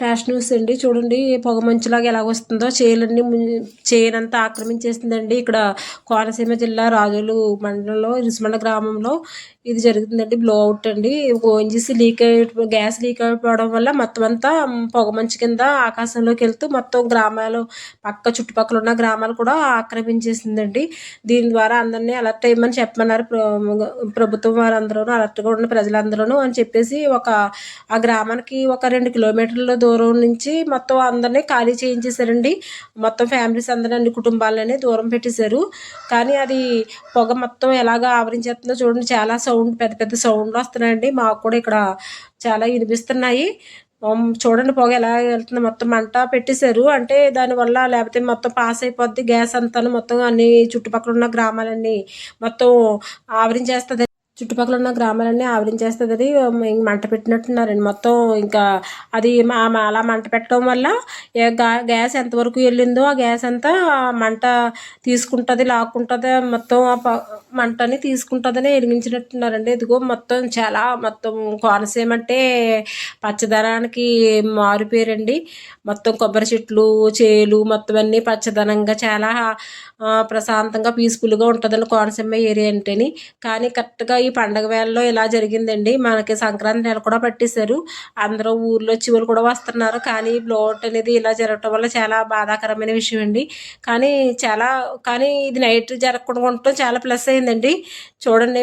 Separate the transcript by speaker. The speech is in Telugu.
Speaker 1: ఫ్లాష్ న్యూస్ అండి. చూడండి పొగ మంచులాగా ఎలా వస్తుందో. చేలన్నీ చేనంతా ఆక్రమించేస్తుందండి. ఇక్కడ కోనసీమ జిల్లా రాజులు మండలంలో ఇరుసుమండ గ్రామంలో ఇది జరుగుతుందండి. బ్లో అవుట్ అండి. ఓఎన్జీసీ లీక్ అయి గ్యాస్ లీక్ అయిపోవడం వల్ల మొత్తం అంతా పొగ మంచు కింద ఆకాశంలోకి వెళ్తూ మొత్తం గ్రామాలు పక్క చుట్టుపక్కల ఉన్న గ్రామాలు కూడా ఆక్రమించేసిందండి దీని ద్వారా అందరినీ అలర్ట్ అయ్యమని చెప్పమన్నారు ప్రభుత్వం వారందరూ అలర్ట్గా ఉన్న ప్రజలందరూ అని చెప్పేసి ఒక ఆ గ్రామానికి ఒక రెండు కిలోమీటర్ల దూరం దూరం నుంచి మొత్తం అందరినీ ఖాళీ చేయించేశారండి. మొత్తం ఫ్యామిలీస్ అందరినీ అన్ని కుటుంబాలని దూరం పెట్టేశారు. కానీ అది పొగ మొత్తం ఎలాగ ఆవరించేస్తుందో చూడండి. చాలా సౌండ్ పెద్ద పెద్ద సౌండ్లు వస్తున్నాయండి. మాకు కూడా ఇక్కడ చాలా వినిపిస్తున్నాయి. చూడండి పొగ ఎలా వెళ్తుంది. మొత్తం మంట పెట్టేశారు. అంటే దానివల్ల లేకపోతే మొత్తం పాస్ అయిపోద్ది. గ్యాస్ అంతా మొత్తం అన్ని చుట్టుపక్కల ఉన్న గ్రామాలన్నీ మొత్తం ఆవరించేస్తుంది. చుట్టుపక్కల ఉన్న గ్రామాలన్నీ ఆవరించేస్తుంది అది మంట పెట్టినట్టున్నారండి. మొత్తం ఇంకా అది అలా మంట పెట్టడం వల్ల గ్యాస్ ఎంతవరకు వెళ్ళిందో ఆ గ్యాస్ అంతా మంట తీసుకుంటుంది లాక్కుంటుంది మొత్తం ఆ మంటని తీసుకుంటుందని వెలిగించినట్టున్నారండి ఇదిగో మొత్తం చాలా మొత్తం కోనసీమ అంటే పచ్చదనానికి మారుపేరండి మొత్తం కొబ్బరి చెట్లు చేలు మొత్తం అన్నీ పచ్చదనంగా చాలా ప్రశాంతంగా పీస్ఫుల్గా ఉంటుందండి కోనసీమ ఏరియా అంటేని. కానీ కరెక్ట్గా ఈ పండగ వేళలో ఇలా జరిగిందండి. మనకి సంక్రాంతి నెల కూడా పట్టేశారు. అందరూ ఊర్లో చివరు కూడా వస్తున్నారు. కానీ బ్లోట్ అనేది ఇలా జరగటం వల్ల చాలా బాధాకరమైన విషయం అండి కానీ చాలా కానీ ఇది నైట్ జరగకుండా ఉండటం చాలా ప్లస్ అయిందండి. చూడండి.